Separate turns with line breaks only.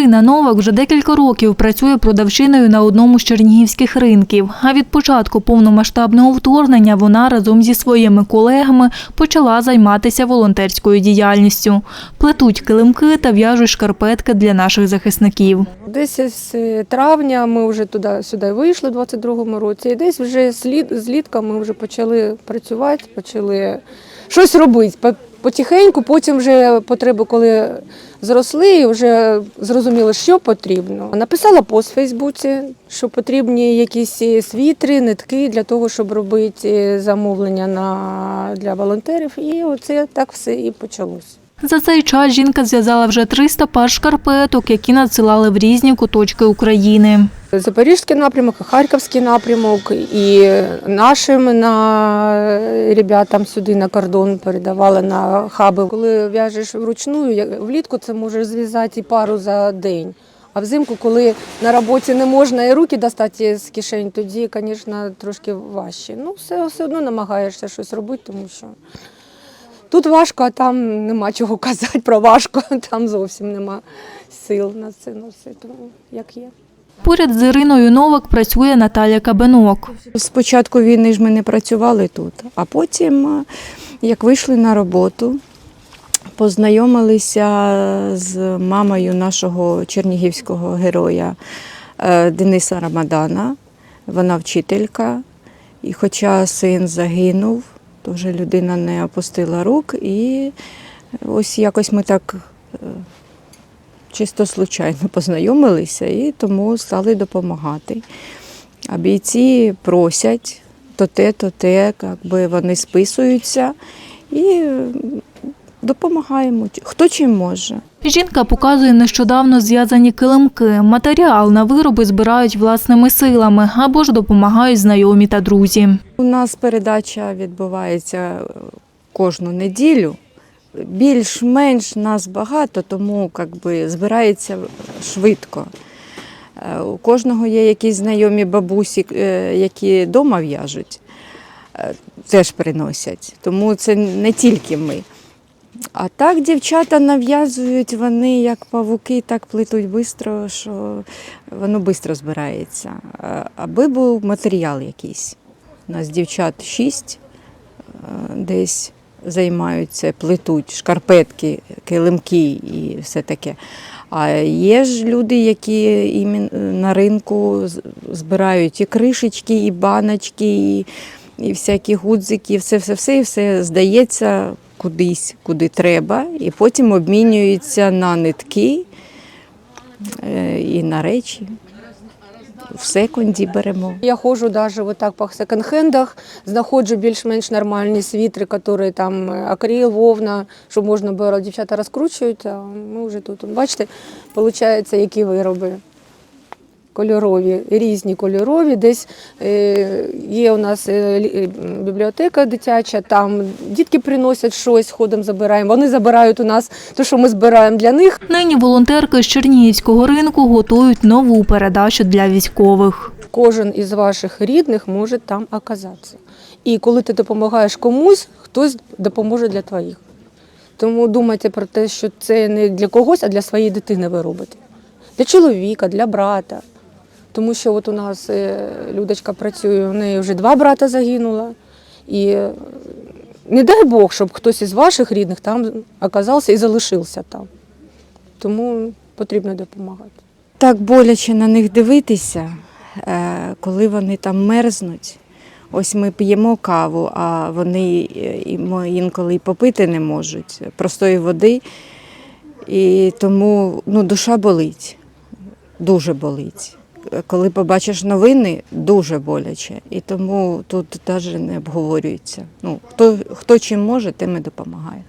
Ірина Новак вже декілька років працює продавчиною на одному з чернігівських ринків. А від початку повномасштабного вторгнення вона разом зі своїми колегами почала займатися волонтерською діяльністю. Плетуть килимки та в'яжуть шкарпетки для наших захисників.
Десь з травня ми вже туди сюди вийшли в 22-му році, і десь вже з літ- з літка ми вже почали працювати, почали щось робити. По- Потихеньку, потім вже потреби, коли зросли, вже зрозуміли, що потрібно. Написала пост в Фейсбуці, що потрібні якісь е, світри, нитки для того, щоб робити замовлення на, для волонтерів. І оце так все і почалось.
За цей час жінка зв'язала вже 300 пар шкарпеток, які надсилали в різні куточки України.
Запорізький напрямок, Харківський напрямок, і нашим на ребятам сюди на кордон передавали на хаби. Коли в'яжеш вручну, влітку це можеш зв'язати і пару за день. А взимку, коли на роботі не можна і руки достати з кишень, тоді, звісно, трошки важче. Ну, все, все одно намагаєшся щось робити, тому що тут важко, а там нема чого казати про важко, там зовсім нема сил на це, на. Тому як є.
Поряд з Іриною Новак працює Наталя Кабенок.
З початку війни ж ми не працювали тут, а потім, е, як вийшли на роботу, познайомилися з мамою нашого чернігівського героя е, Дениса Рамадана. Вона вчителька. І хоча син загинув, теж людина не опустила рук. І ось якось ми так е, чисто случайно познайомилися і тому стали допомагати. А бійці просять то те, то те, якби вони списуються і допомагаємо, хто чим може.
Жінка показує нещодавно зв'язані килимки. Матеріал на вироби збирають власними силами або ж допомагають знайомі та друзі.
У нас передача відбувається е, кожну неділю. Більш-менш нас багато, тому якби, збирається швидко. Е, У кожного є якісь знайомі бабусі, е, які вдома в'яжуть, е, теж приносять. Тому це не тільки ми. А так дівчата нав'язують, вони як павуки, так плетуть швидко, що воно швидко збирається. Аби був матеріал якийсь. У нас дівчат шість десь займаються, плетуть шкарпетки, килимки і все таке. А є ж люди, які на ринку збирають і кришечки, і баночки, і, і всякі гудзики, все, все, все, і все здається кудись, куди треба, і потім обмінюються на нитки е, і на речі. В секунді беремо.
Я ходжу навіть отак по секонд-хендах, знаходжу більш-менш нормальні світри, які там акріл, акрил, вовна, щоб можна було, дівчата розкручують, а ми вже тут. Бачите, виходить, які вироби. Кольорові, різні кольорові. Десь е, є у нас е, е, бібліотека дитяча, там дітки приносять щось, ходом забираємо. Вони забирають у нас те, що ми збираємо для них.
Нині волонтерки з Чернігівського ринку готують нову передачу для військових.
кожен із ваших рідних може там оказатися. І коли ти допомагаєш комусь, хтось допоможе для твоїх. Тому думайте про те, що це не для когось, а для своєї дитини ви робите. Для чоловіка, для брата. Тому що от у нас е, Людочка працює, у неї вже два брата загинуло. І е, не дай Бог, щоб хтось із ваших рідних там оказався і залишився там. Тому потрібно допомагати.
Так боляче на них дивитися, е, коли вони там мерзнуть. Ось ми п'ємо каву, а вони інколи й попити не можуть простої води. І тому ну, душа болить, дуже болить. Коли побачиш новини, дуже боляче. І тому тут навіть не обговорюється. Ну, хто, хто чим може, тим і допомагає.